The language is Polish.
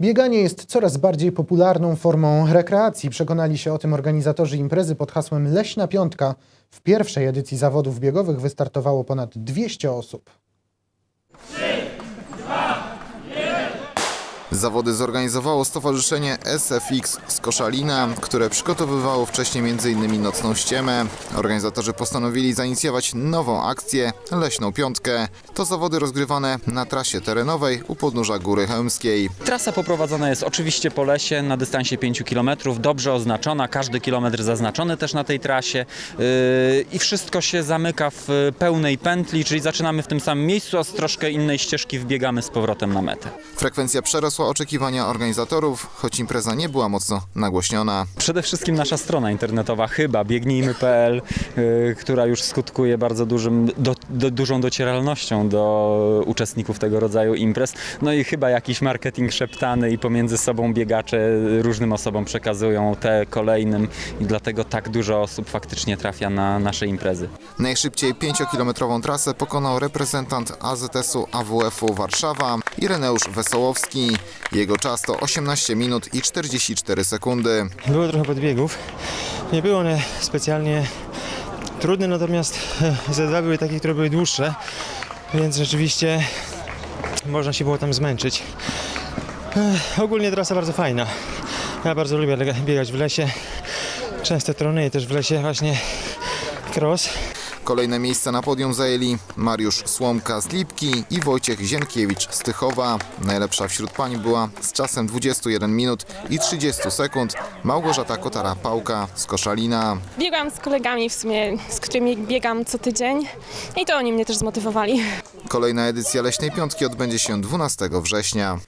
Bieganie jest coraz bardziej popularną formą rekreacji. Przekonali się o tym organizatorzy imprezy pod hasłem Leśna Piątka. W pierwszej edycji zawodów biegowych wystartowało ponad 200 osób. Zawody zorganizowało Stowarzyszenie SFX z Koszalina, które przygotowywało wcześniej m.in. nocną ściemę. Organizatorzy postanowili zainicjować nową akcję Leśną Piątkę. To zawody rozgrywane na trasie terenowej u podnóża Góry Chełmskiej. Trasa poprowadzona jest oczywiście po lesie na dystansie 5 km, dobrze oznaczona, każdy kilometr zaznaczony też na tej trasie yy, i wszystko się zamyka w pełnej pętli, czyli zaczynamy w tym samym miejscu, a z troszkę innej ścieżki wbiegamy z powrotem na metę. Frekwencja przerosła oczekiwania organizatorów, choć impreza nie była mocno nagłośniona. Przede wszystkim nasza strona internetowa chyba biegnijmy.pl, yy, która już skutkuje bardzo dużym, do, do, dużą docieralnością do uczestników tego rodzaju imprez. No i chyba jakiś marketing szeptany i pomiędzy sobą biegacze różnym osobom przekazują te kolejnym i dlatego tak dużo osób faktycznie trafia na nasze imprezy. Najszybciej 5-kilometrową trasę pokonał reprezentant AZS-u AWF-u Warszawa Ireneusz Wesołowski. Jego czas to 18 minut i 44 sekundy. Było trochę podbiegów. Nie było one specjalnie trudne, natomiast e, dwa były takie, które były dłuższe, więc rzeczywiście można się było tam zmęczyć. E, Ogólnie trasa bardzo fajna. Ja bardzo lubię biegać w lesie. Często trenuję też w lesie właśnie cross. Kolejne miejsca na podium zajęli Mariusz Słomka z Lipki i Wojciech Zienkiewicz z Tychowa. Najlepsza wśród pań była z czasem 21 minut i 30 sekund Małgorzata Kotara-Pałka z Koszalina. Biegłam z kolegami w sumie, z którymi biegam co tydzień i to oni mnie też zmotywowali. Kolejna edycja Leśnej Piątki odbędzie się 12 września.